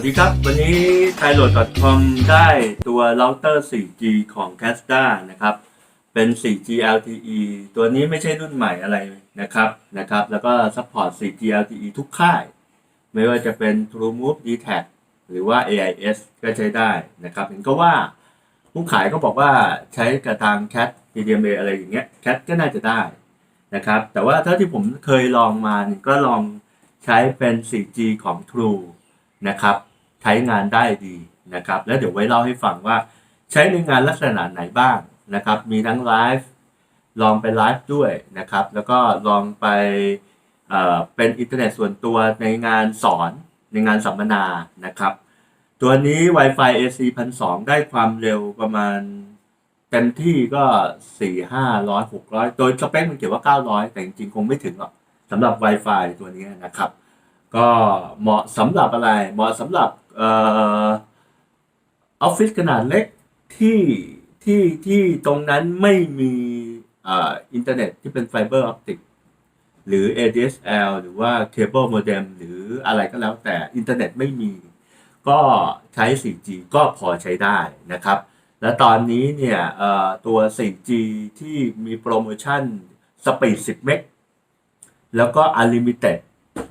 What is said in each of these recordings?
วัสดีครับ วันนี้ t h a i l o a d c o m ได้ตัวเราเตอร์ 4G ของ c a s t a นะครับ เป็น 4G LTE ตัวนี้ไม่ใช่รุ่นใหม่อะไรนะครับนะครับ แล้วก็ซัพพอร์ต 4G LTE ทุกค่าย ไม่ว่าจะเป็น TrueMove d t a c หรือว่า AIS ก็ใช้ได้นะครับ เห็นก็ว่าผู้ขายก็บอกว่าใช้กับทาง Cat PDMA อะไรอย่างเงี้ย Cat ก็น่าจะได้นะครับ แต่ว่าเท่าที่ผมเคยลองมาเนี่ยก็ลองใช้เป็น 4G ของ True นะครับ ใช้งานได้ดีนะครับ แล้วเดี๋ยวไว้เล่าให้ฟังว่า ใช้ในงานลักษณะไหนบ้างนะครับ มีทั้งไลฟ์ลองไปไลฟ์ด้วยนะครับ แล้วก็ลองไปเอ่อเป็นอินเทอร์เน็ตส่วนตัวในงานสอนในงานสัมมนานะครับ ตัวนี้ Wi-Fi AC 1,200ได้ความเร็วประมาณเต็มที่ก็ 4 500 600 โดยสเปคมันเขียนว่า 900 แต่จริงๆ คงไม่ถึงหรอกสำหรับ Wi-Fi ตัวนี้นะครับ ก็เหมาะสำหรับอะไร เหมาะสำหรับ ออฟฟิศขนาดเล็กที่ที่ที่ตรงนั้นไม่มีอินเทอร์เน็ตที่เป็นไฟเบอร์ออปติกหรือ ADSL หรือว่าเคเบิลโมเด็มหรืออะไรก็แล้วแต่อินเทอร์เน็ตไม่มี ก็ใช้ 4G ก็พอใช้ได้นะครับ และตอนนี้เนี่ยตัว 4G ที่มีโปรโมชั่นสปีด 10 เมกแล้วก็ Unlimited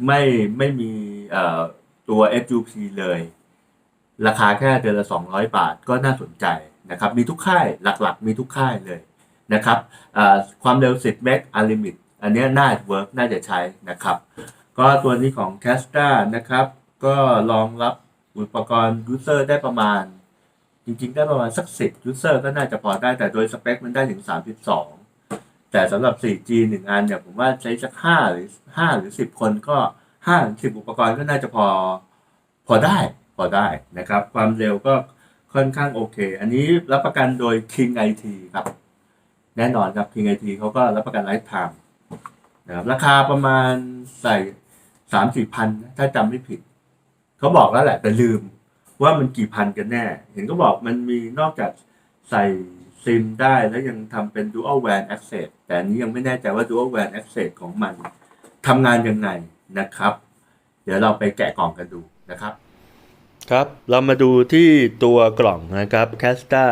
ไม่ไม่มีเตัว FUP เลย ราคาแค่เดือนละ 200 บาทก็น่าสนใจนะครับมีทุกค่ายหลักๆ มีทุกค่ายเลยนะครับความเร็ว 10 เมก Unlimit อันนี้น่าจะเวิร์กน่าจะใช้นะครับ ก็ตัวนี้ของ c a s t a นะครับ ก็รองรับอุปกรณ์ user ได้ประมาณ จริงๆ ได้ประมาณสัก 10 user ก็น่าจะพอได้แต่โดยสเปคมันได้ถึง 32 แต่สำหรับ 4G หนึ่งอันเนี่ย ผมว่าใช้สัก 5 หรือ 5 หรือ 10 คนก็ 5ถึง10อุปกรณ์ก็น่าจะพอพอได้พอได้นะครับ ความเร็วก็ค่อนข้างโอเค อันนี้รับประกันโดย King IT ครับ แน่นอนครับ King IT เขาก็รับประกันไลฟ์ไทม์นะครับราคาประมาณใส่สามสี่พันถ้าจำไม่ผิด เขาบอกแล้วแหละ แต่ลืมว่ามันกี่พันกันแน่ เห็นก็บอกมันมีนอกจากใส่ซิมได้แล้วยังทำเป็น Dual WAN Access แต่อันนี้ยังไม่แน่ใจว่า Dual WAN Access ของมันทำงานยังไง นะครับ เดี๋ยวเราไปแกะกล่องกันดูนะครับ ครับเรามาดูที่ตัวกล่องนะครับ Casta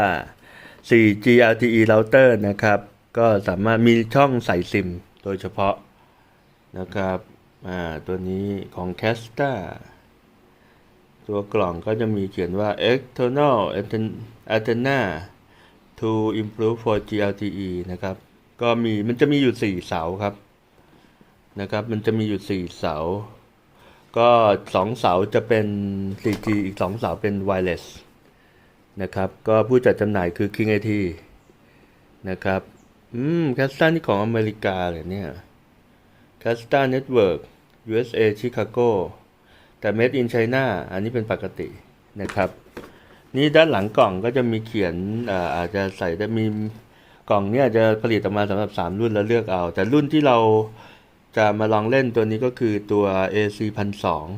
4G LTE router นะครับ ก็สามารถมีช่องใส่ซิมโดยเฉพาะนะครับอ่าตัวนี้ของ Casta ตัวกล่องก็จะมีเขียนว่า external antenna to improve 4G LTE นะครับ ก็มีมันจะมีอยู่ 4 เสาครับ นะครับ มันจะมีอยู่ 4 เสา ก็สองเสาจะเป็น 4G อีกสองเสาเป็น wireless นะครับ ก็ผู้จัดจำหน่ายคือ King IT นะครับ อืม แคสตันนี่ของอเมริกาเลยเนี่ยแคสตันเน็ตเวิร์ก USA ชิคาโกแต่ Made in China อันนี้เป็นปกตินะครับ นี่ด้านหลังกล่องก็จะมีเขียนอาอาจจะใส่ได้มีกล่องเนี่ยจะผลิตออกมาสำหรับ 3 รุ่นแล้วเลือกเอา แต่รุ่นที่เรา จะมาลองเล่นตัวนี้ก็คือตัว AC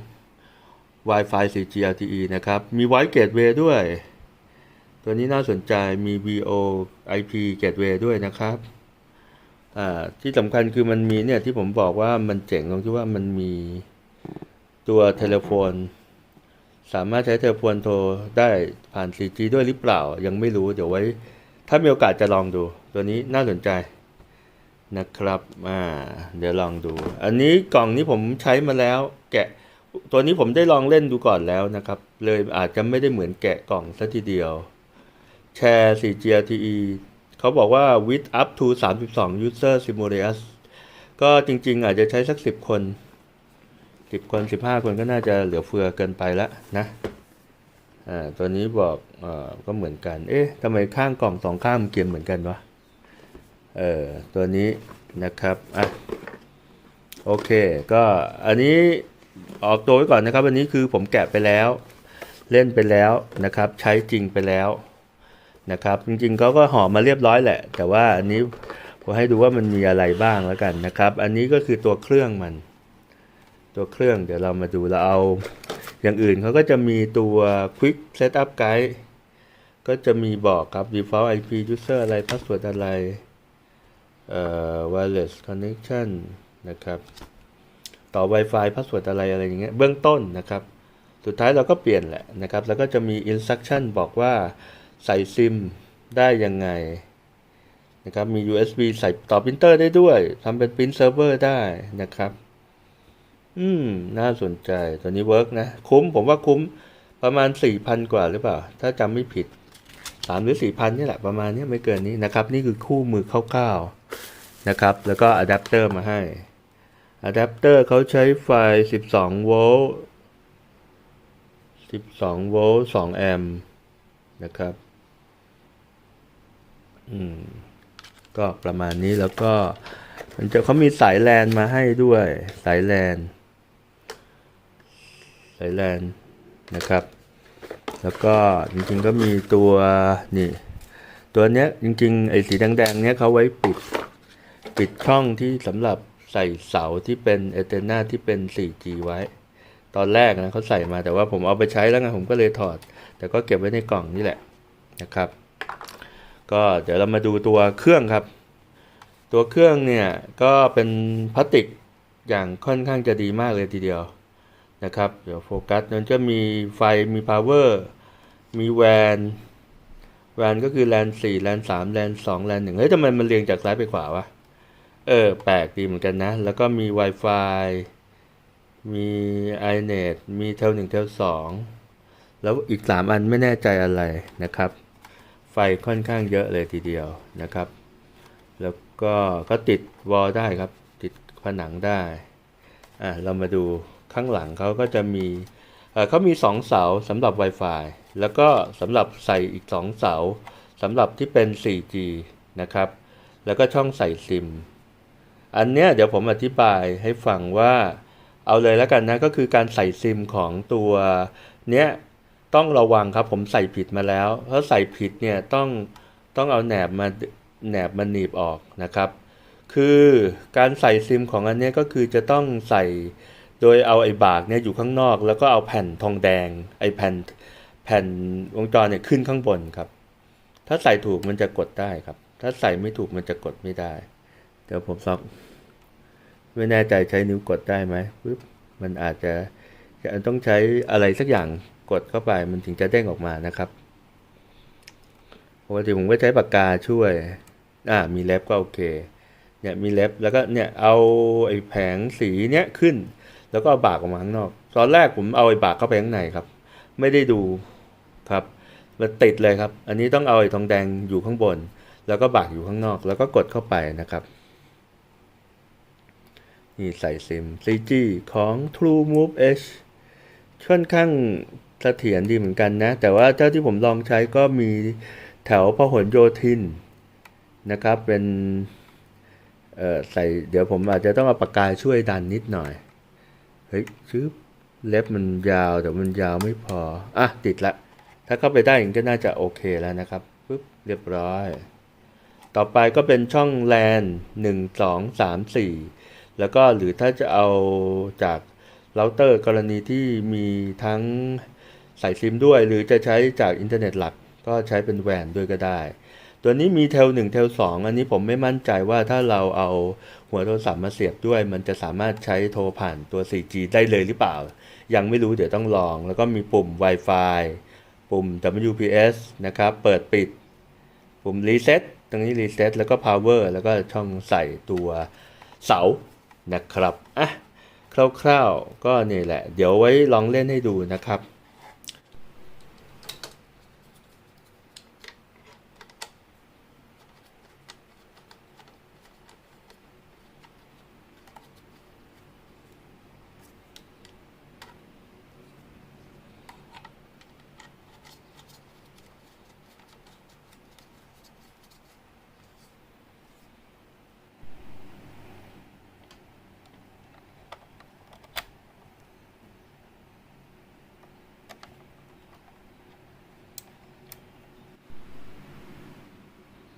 1002 Wi-Fi 4G LTE นะครับ มี Voice Gateway ด้วย ตัวนี้น่าสนใจมี VO IP Gateway ด้วยนะครับ ที่สำคัญคือมันมีเนี่ยที่ผมบอกว่ามันเจ๋งตรงที่ว่ามันมีตัวเทเลโฟน สามารถใช้เทเลโฟนโทรได้ผ่าน 4G ด้วยหรือเปล่า ยังไม่รู้เดี๋ยวไว้ ถ้ามีโอกาสจะลองดู ตัวนี้น่าสนใจ นะครับอ่าเดี๋ยวลองดู อันนี้กล่องนี้ผมใช้มาแล้ว แกะตัวนี้ผมได้ลองเล่นดูก่อนแล้วนะครับ เลยอาจจะไม่ได้เหมือนแกะกล่องซะทีเดียว แชร์ 4GTE เขาบอกว่า with up to 32 user simultaneous ก็จริงๆ อาจจะใช้สัก 10 คน 10 คน 15 คนก็น่าจะเหลือเฟือเกินไปล้วนะอ่าตัวนี้บอกอ่อก็เหมือนกัน เอ๊ะทำไมข้างกล่องสองข้างมันเขียนเหมือนกันวะ เออตัวนี้นะครับอะโอเค ก็อันนี้ออกตัวไว้ก่อนนะครับ อันนี้คือผมแกะไปแล้ว เล่นไปแล้วนะครับ ใช้จริงไปแล้วนะครับ จริงๆเขาก็ห่อมาเรียบร้อยแหละ แต่ว่าอันนี้ผมให้ดูว่ามันมีอะไรบ้างแล้วกันนะครับ อันนี้ก็คือตัวเครื่องมัน ตัวเครื่องเดี๋ยวเรามาดูเราเอา อย่างอื่นเขาก็จะมีตัว Quick Setup Guide ก็จะมีบอกครับ default IP user อะไร password อะไร wireless connection นะครับ ต่อ Wi-Fi password อะไรอะไรอย่างเงี้ยเบื้องต้นนะครับ สุดท้ายเราก็เปลี่ยนแหละนะครับ แล้วก็จะมี instruction บอกว่าใส่ซิมได้ยังไงนะครับ มี USB ใส่ต่อปรินเตอร์ได้ด้วยทำเป็นปรินเซิร์ฟเวอร์ได้นะครับ อืม น่าสนใจ ตัวนี้เวิร์กนะ คุ้ม ผมว่าคุ้มประมาณ 4,000 กว่าหรือเปล่า ถ้าจำไม่ผิด 3หรือ4,000นี่แหละประมาณนี้ไม่เกินนี้นะครับ นี่คือคู่มือคร่าวๆนะครับ แล้วก็อะแดปเตอร์มาให้อะแดปเตอร์เขาใช้ไฟ 12 โวลต์ 12 โวลต์ 2 แอมป์นะครับ อืม ก็ประมาณนี้แล้วก็ มันจะเขามีสายแลนมาให้ด้วย สายแลน สายแลนนะครับ แล้วก็จริงๆก็มีตัวนี่ตัวเนี้ยจริงๆไอ้สีแดงๆเนี้ยเขาไว้ปิดปิดช่องที่สำหรับใส่เสาที่เป็นเอเทนาที่เป็น 4G ไว้ ตอนแรกนะเขาใส่มาแต่ว่าผมเอาไปใช้แล้วไงผมก็เลยถอด แต่ก็เก็บไว้ในกล่องนี่แหละนะครับ ก็เดี๋ยวเรามาดูตัวเครื่องครับ ตัวเครื่องเนี่ยก็เป็นพลาสติกอย่างค่อนข้างจะดีมากเลยทีเดียว นะครับ เดี๋ยวโฟกัสมันจะมีไฟมี power มีแวนแวนก็คือแลนสี่แลนสามแลนสองแลนหนึ่งเฮ้ยทำไมมันเรียงจากซ้ายไปขวาวะ เออ แปลกดีเหมือนกันนะ แล้วก็มี Wi-Fi มี iNet มีเทลหนึ่งเทลสองแล้วอีกสามอันไม่แน่ใจอะไรนะครับ ไฟค่อนข้างเยอะเลยทีเดียวนะครับ แล้วก็ก็ติดวอลได้ครับ ติดผนังได้ อะ เรามาดู ข้างหลังเขาก็จะมีเขามี 2 เสาสำหรับ Wi-Fi แล้วก็สำหรับใส่อีก 2 เสาสำหรับที่เป็น 4G นะครับ แล้วก็ช่องใส่ซิม อันเนี้ยเดี๋ยวผมอธิบายให้ฟังว่า เอาเลยแล้วกันนะ ก็คือการใส่ซิมของตัวเนี้ยต้องระวังครับผมใส่ผิดมาแล้ว ถ้าใส่ผิดเนี่ยต้องต้องเอาแหนบมาแหนบมาหนีบออกนะครับ คือการใส่ซิมของอันเนี้ยก็คือจะต้องใส่ โดยเอาไอ้บากเนี่ยอยู่ข้างนอก แล้วก็เอาแผ่นทองแดง ไอ้แผ่นแผ่นวงจรเนี่ยขึ้นข้างบนครับ ถ้าใส่ถูกมันจะกดได้ครับ ถ้าใส่ไม่ถูกมันจะกดไม่ได้ เดี๋ยวผมซอกไม่แน่ใจใช้นิ้วกดได้ไหมปึ๊บมันอาจจะจะต้องใช้อะไรสักอย่างกดเข้าไปมันถึงจะเด้งออกมานะครับปกติผมก็ใช้ปากกาช่วย อ่า มีเล็บก็โอเค เนี่ย มีเล็บ แล้วก็เนี่ย เอาไอ้แผงสีเนี้ยขึ้น แล้วก็เอาบากออกมาข้างนอก ตอนแรกผมเอาไอ้บากเข้าไปข้างในครับ ไม่ได้ดูครับมันติดเลยครับ อันนี้ต้องเอาไอ้ทองแดงอยู่ข้างบน แล้วก็บากอยู่ข้างนอก แล้วก็กดเข้าไปนะครับนี่ใส่ซิม CG ของ True Move H ค่อนข้างเสถียรดีเหมือนกันนะ แต่ว่าเท่าที่ผมลองใช้ก็มีแถวพหลโยธินนะครับเป็นเอ่อใส่เดี๋ยวผมอาจจะต้องเอาปากกาช่วยดันนิดหน่อย เฮ้ยชืบเล็บมันยาวแต่มันยาวไม่พอ อะ ติดละ ถ้าเข้าไปได้อย่างก็น่าจะโอเคแล้วนะครับปึ๊บเรียบร้อย ต่อไปก็เป็นช่องแลนหนึ่งสองสามสี่แล้วก็หรือถ้าจะเอาจากเราเตอร์กรณีที่มีทั้งใส่ซิมด้วย หรือจะใช้จากอินเทอร์เน็ตหลัก ก็ใช้เป็นแวนด้วยก็ได้ ตัวนี้มีเทล1เทล2อันนี้ผมไม่มั่นใจว่าถ้าเราเอาหัวโทรศัพท์มาเสียบด้วย มันจะสามารถใช้โทรผ่านตัว 4G ได้เลยหรือเปล่า ยังไม่รู้เดี๋ยวต้องลอง แล้วก็มีปุ่ม Wi-Fi ปุ่ม WPS นะครับ เปิดปิด ปุ่ม Reset ตรงนี้ Reset แล้วก็ Power แล้วก็ช่องใส่ตัวเสานะครับอะคร่าวๆก็นี่แหละ เดี๋ยวไว้ลองเล่นให้ดูนะครับ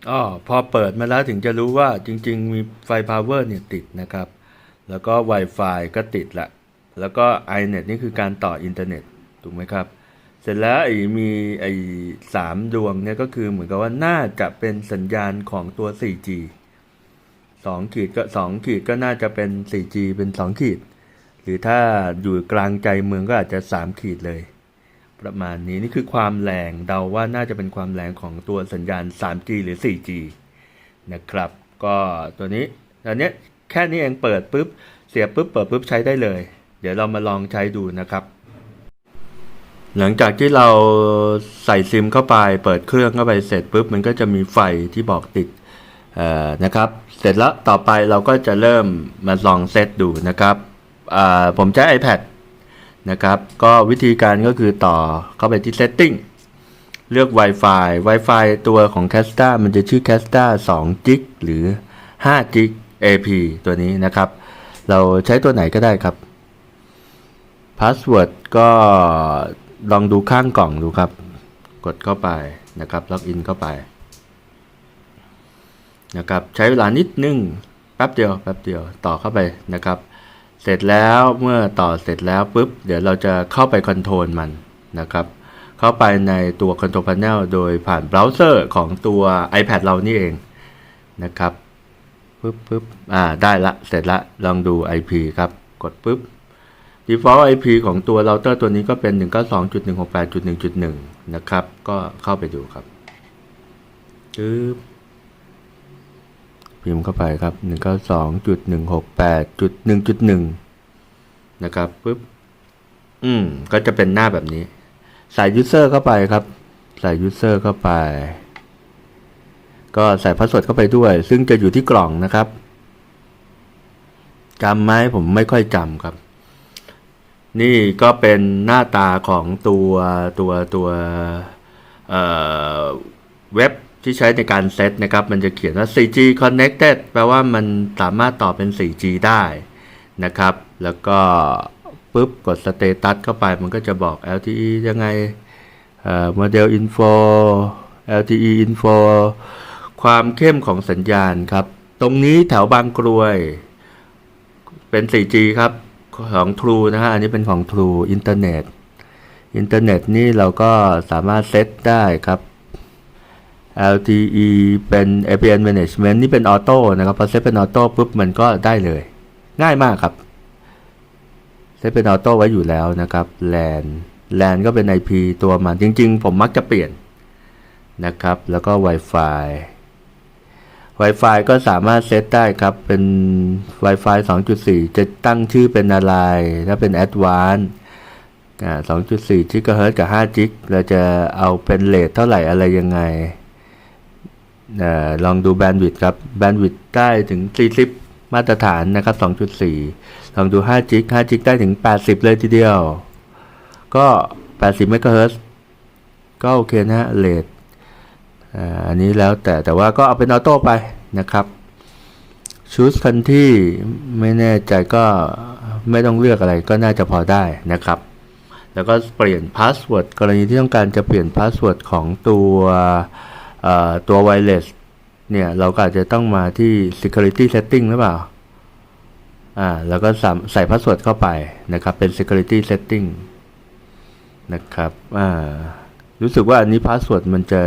อ๋อพอเปิดมาแล้วถึงจะรู้ว่าจริง ๆ มีไฟ power เนี่ยติดนะครับ แล้วก็ Wi-Fi ก็ติดละ แล้วก็ iNet นี่คือการต่ออินเทอร์เน็ตถูกไหมครับ เสร็จแล้วไอ้มีไอ้สามดวงเนี่ยก็คือเหมือนกับว่าน่าจะเป็นสัญญาณของตัว 4G สองขีดก็สองขีดก็น่าจะเป็น 4G เป็นสองขีด หรือถ้าอยู่กลางใจเมืองก็อาจจะ 3 ขีดเลย ประมาณนี้นี่คือความแรงเดาว่าน่าจะเป็นความแรงของตัวสัญญาณ 3G หรือ 4G นะครับ ก็ตัวนี้อันเนี้ยแค่นี้เองเปิดปุ๊บ เสียบปุ๊บเปิดปุ๊บใช้ได้เลย เดี๋ยวเรามาลองใช้ดูนะครับ หลังจากที่เราใส่ซิมเข้าไป เปิดเครื่องเข้าไปเสร็จปุ๊บมันก็จะมีไฟที่บอกติดนะครับ เสร็จแล้วต่อไปเราก็จะเริ่มมาลองเซตดูนะครับผมใช้ iPad นะครับ ก็วิธีการก็คือต่อเข้าไปที่ Setting เลือก Wi-Fi Wi-Fi ตัวของ c a s t a มันจะชื่อ c a s t a 2 g ิกหรือ5 g ิก AP ตัวนี้นะครับ เราใช้ตัวไหนก็ได้ครับ Password ก็ลองดูข้างกล่องดูครับ กดเข้าไปนะครับล็อกอินเข้าไปนะครับ ใช้เวลานิดนึง แป๊บเดียว แป๊บเดียว ต่อเข้าไปนะครับ เสร็จแล้วเมื่อต่อเสร็จแล้วปุ๊บเดี๋ยวเราจะเข้าไปคอนโทรลมันนะครับ เข้าไปในตัว Control Panel โดยผ่านเบราว์เซอร์ของตัว iPad เรานี่เองนะครับปุ๊บปุ๊บอ่าได้ละเสร็จละลองดู IP ครับ กดปุ๊บ default IP ของตัวเราเตอร์ตัวนี้ก็เป็น 192.168.1.1 นะครับ ก็เข้าไปดูครับปึ๊บ พิมพ์เข้าไปครับ 192.168.1.1 นะครับปึ๊บอืม ก็จะเป็นหน้าแบบนี้ ใส่ user เข้าไปครับ ใส่ user เข้าไป ก็ใส่พาสเวิร์ดเข้าไปด้วย ซึ่งจะอยู่ที่กล่องนะครับจำไหมผมไม่ค่อยจำครับ นี่ก็เป็นหน้าตาของตัวตัวตัวเอ่อเว็บ ที่ใช้ในการเซตนะครับ มันจะเขียนว่า 4G connected แปลว่ามันสามารถต่อเป็น 4G ได้นะครับ แล้วก็ปุ๊บกด status เข้าไป มันก็จะบอก LTE ยังไงเอ่อ model info LTE info ความเข้มของสัญญาณครับ ตรงนี้แถวบางกรวย เป็น 4G ครับ ของ True นะฮะ อันนี้เป็นของ True อินเทอร์เน็ต อินเทอร์เน็ตนี่เราก็สามารถเซตได้ครับ LTE เป็น APN Management นี่เป็นออโต้นะครับ พอเซตเป็นออโต้ปุ๊บมันก็ได้เลย ง่ายมากครับ เซตเป็นออโต้ไว้อยู่แล้วนะครับ LAN LAN ก็เป็น IP ตัวมัน จริง ๆ ผมมักจะเปลี่ยนนะครับ แล้วก็ Wi-Fi Wi-Fi ก็สามารถเซตได้ครับ เป็น Wi-Fi 2.4 จะตั้งชื่อเป็นอะไร ถ้าเป็น Advanced อ่า2.4 GHz กับ5 g เราจะเอาเป็นเลทเท่าไหร่อะไรยังไง ลองดูแบนด์วิดต์ครับ แบนด์วิดต์ได้ถึง 40 มาตรฐานนะครับ 2.4 ลองดู5 g 5 g ได้ถึง 80 เลยทีเดียว ก็ 80เมกะเฮิรตซ์ก็โอเคนะฮะเลทอันนี้แล้วแต่แต่ว่าก็เอาเป็นออโต้ไปนะครับชูสคันที่ไม่แน่ใจก็ไม่ต้องเลือกอะไรก็น่าจะพอได้นะครับ แล้วก็เปลี่ยนพาสเวิร์ดกรณีที่ต้องการจะเปลี่ยนพาสเวิร์ดของตัว ตัวไวเลสเนี่ย เราก็อาจจะต้องมาที่ security setting หรือเปล่า อ่า แล้วก็ใส่พาสเวิร์ดเข้าไปนะครับ เป็น security setting นะครับ อ่า รู้สึกว่าอันนี้พาสเวิร์ดมันจะ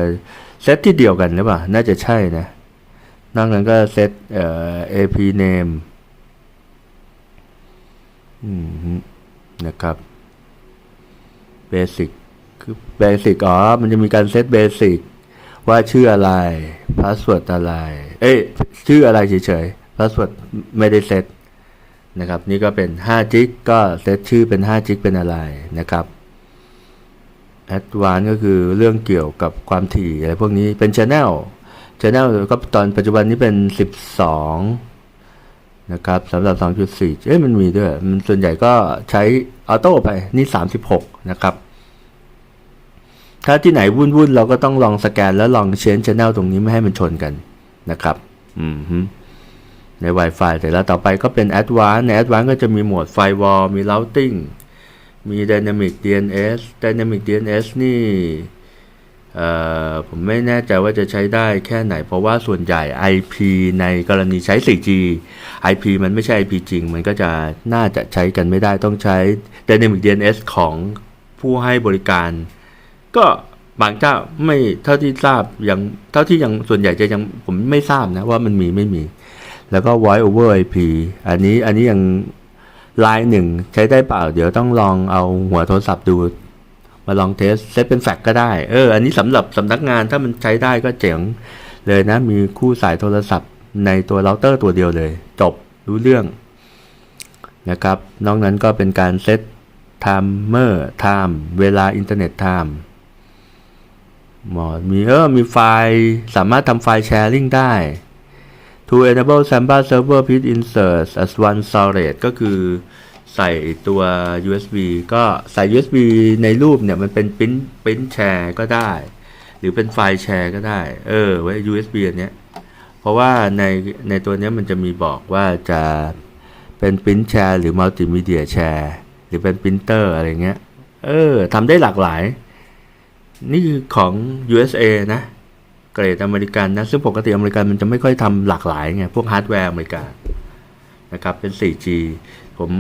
เซตที่เดียวกันหรือเปล่า น่าจะใช่นะ นอกนั้นก็เซตเอ่อ AP name อืม นะครับ basic คือ basic อ๋อ มันจะมีการเซต basic ว่าชื่ออะไรพาสเวิร์ดอะไร เอ้ยชื่ออะไรเฉยๆพาสเวิร์ดไม่ได้เซตนะครับ นี่ก็เป็น5 g ก็เซตชื่อเป็น5 g เป็นอะไรนะครับแอดวานก็คือเรื่องเกี่ยวกับความถี่อะไรพวกนี้เป็น Channel Channel ก็ตอนปัจจุบันนี้เป็น 12 นะครับสำหรับ 2.4 เอ้ยมันมีด้วย มันส่วนใหญ่ก็ใช้ออโต้ไปนี่ 36 นะครับ ถ้าที่ไหนวุ่นๆเราก็ต้องลองสแกนแล้วลองเชน Channel ตรงนี้ไม่ให้มันชนกันนะครับอืมใน Wi-Fi แต่แล้วต่อไปก็เป็น a d v a n c e ใน a d v a n c e ก็จะมีโหมด Firewall มี Routing มี Dynamic DNS Dynamic DNS นี่เอ่อผมไม่แน่ใจว่าจะใช้ได้แค่ไหน เพราะว่าส่วนใหญ่ IP ในกรณีใช้ 4G IP มันไม่ใช่ IP จริง มันก็จะน่าจะใช้กันไม่ได้ต้องใช้ Dynamic DNS ของผู้ให้บริการ ก็บางเจ้าไม่เท่าที่ทราบยังเท่าที่ยังส่วนใหญ่จะยังผมไม่ทราบนะว่ามันมีไม่มี แล้วก็ Voice over IP อันนี้อันนี้ยังลายหนึ่งใช้ได้เปล่า เดี๋ยวต้องลองเอาหัวโทรศัพท์ดู มาลองเทสเซตเป็นแฟกก็ได้ เออ อันนี้สำหรับสำนักงานถ้ามันใช้ได้ก็เจ๋งเลยนะ มีคู่สายโทรศัพท์ในตัวเราเตอร์ตัวเดียวเลย จบรู้เรื่องนะครับ นอกนั้นก็เป็นการเซต timer time เวลาอินเทอร์เน็ต time หมอ มีเออมีไฟล์สามารถทำไฟล์แชร์ลิงได้ to enable Samba server pin inserts as one storage ก็คือใส่ตัว USB ก็ใส่ USB ในรูปเนี่ยมันเป็นปริ้นปริ้นแชร์ก็ได้ หรือเป็นไฟล์แชร์ก็ได้ เออ ไว้ USB อันเนี้ย เพราะว่าในในตัวเนี้ยมันจะมีบอกว่าจะเป็นปริ้นแชร์หรือมัลติมีเดียแชร์หรือเป็นปรินเตอร์อะไรเงี้ย เออทำได้หลากหลาย นี่คือของ USA นะ เกรดอเมริกันนะ ซึ่งปกติอเมริกันมันจะไม่ค่อยทำหลากหลายไง พวกฮาร์ดแวร์อเมริกานนะครับเป็น 4G ผม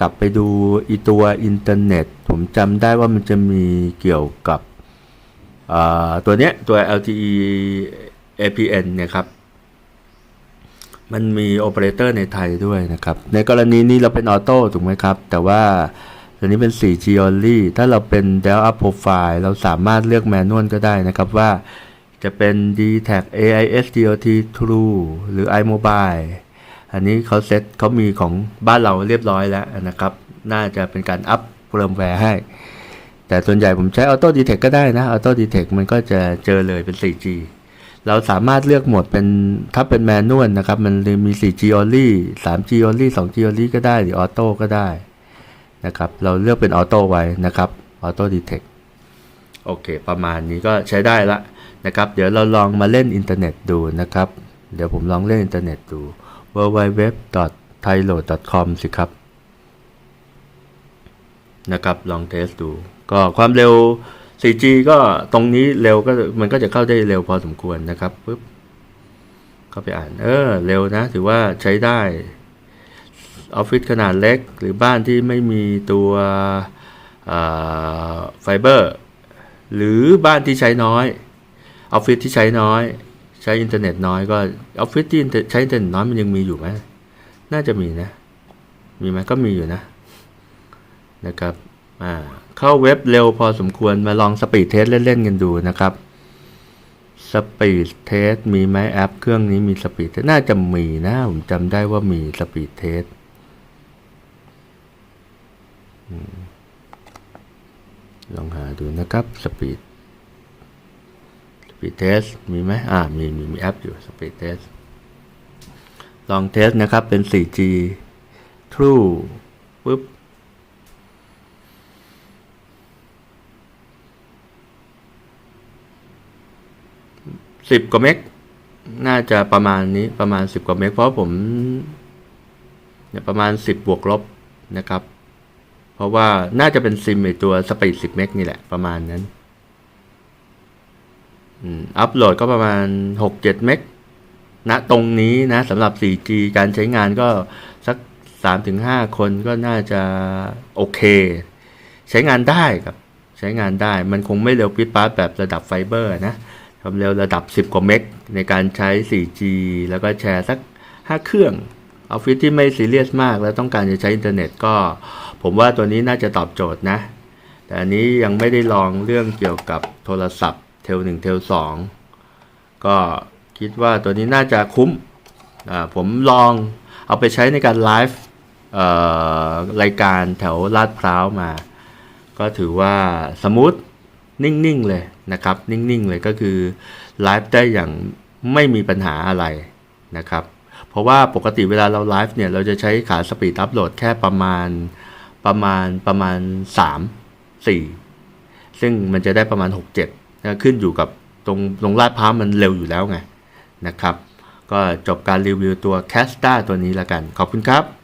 กลับไปดูอีตัวอินเทอร์เน็ต ผมจำได้ว่ามันจะมีเกี่ยวกับตัวเนี้ย ตัว LTE APN เนี่ยครับ มันมีโอเปอเรเตอร์ในไทยด้วยนะครับ ในกรณีนี้เราเป็นออโต้ถูกไหมครับ แต่ว่า ตัวนี้เป็น 4G only ถ้าเราเป็น Dial Up Profile เราสามารถเลือกแมนนวลก็ได้นะครับว่าจะเป็น d t a c AIS DOT True หรือ iMobile อันนี้เขาเซ็ตเขามีของบ้านเราเรียบร้อยแล้วนะครับ น่าจะเป็นการอัพเฟิร์มแวร์ให้ แต่ส่วนใหญ่ผมใช้ Auto Detect ก็ได้นะ Auto Detect มันก็จะเจอเลยเป็น 4G เราสามารถเลือกโหมดเป็นถ้าเป็นแมนนวลนะครับ มันมี 4G only 3G only 2G only ก็ได้หรือ Auto ก็ได้ นะครับ เราเลือกเป็น Auto ไว้นะครับ Auto Detect โอเค ประมาณนี้ก็ใช้ได้ละนะครับ เดี๋ยวเราลองมาเล่นอินเทอร์เน็ตดูนะครับ เดี๋ยวผมลองเล่นอินเทอร์เน็ตดู www.thailot.com สิครับ นะครับ ลองเทสดู ก็ความเร็ว 4G ก็ตรงนี้เร็วก็มันก็จะเข้าได้เร็วพอสมควรนะครับปึ๊บเข้าไปอ่าน เออ เร็วนะ ถือว่าใช้ได้ ออฟฟิศขนาดเล็ก หรือบ้านที่ไม่มีตัวไฟเบอร์หรือบ้านที่ใช้น้อยออฟฟิศที่ใช้น้อย ใช้อินเทอร์เน็ตน้อยก็ออฟฟิศที่ใช้อินเทอร์เน็ตน้อยมันยังมีอยู่ไหมน่าจะมีนะ มีไหมก็มีอยู่นะนะครับเข้าเว็บเร็วพอสมควรมาลองสปีดเทสเล่นๆกันดูนะครับสปีดเทสมีไหมแอป เครื่องนี้มีสปีดเทสน่าจะมีนะ ผมจำได้ว่ามีสปีดเทส ลองหาดูนะครับสปีดสปีดเทสมีไหมอ่ามีมีมีแอปอยู่สปีดเทสลองเทสนะครับเป็น 4G True ปุ๊บสิบกว่าเมก น่าจะประมาณนี้ประมาณสิบกว่าเมก เพราะผมเนี่ยประมาณสิบบวกลบนะครับ เพราะว่าน่าจะเป็นซิมไอตัวสปีดสิบเมกนี่แหละประมาณนั้นอัพโหลดก็ประมาณหกเมกณตรงนี้นะสำหรับ 4G การใช้งานก็สักสามถึงห้าคนก็น่าจะโอเค ใช้งานได้ครับ ใช้งานได้มันคงไม่เร็วปิดปาแบบระดับไฟเบอร์นะความเร็วระดับ 10 กว่าเมกในการใช้ 4G แล้วก็แชร์สัก 5 เครื่อง ออฟฟิศที่ไม่ซีเรียสมาก แล้วต้องการจะใช้อินเทอร์เน็ตก็ ผมว่าตัวนี้น่าจะตอบโจทย์นะ แต่อันนี้ยังไม่ได้ลองเรื่องเกี่ยวกับโทรศัพท์เทล1เทล2ก็คิดว่าตัวนี้น่าจะคุ้มผมลองเอาไปใช้ในการไลฟ์รายการแถวลาดพร้าวมา ก็ถือว่าสมูทนิ่ง ๆ เลยนะครับ นิ่ง ๆ เลยก็คือไลฟ์ได้อย่างไม่มีปัญหาอะไรนะครับ เพราะว่าปกติเวลาเราไลฟ์เนี่ย เราจะใช้ขาสปีดอัพโหลดแค่ประมาณประมาณประมาณ 3 4 ซึ่งมันจะได้ประมาณ 6 7นะขึ้นอยู่กับตรงตรงลาดพร้าวมันเร็วอยู่แล้วไงนะครับ ก็จบการรีวิวตัว c a s t a ตัวนี้แล้วกัน ขอบคุณครับ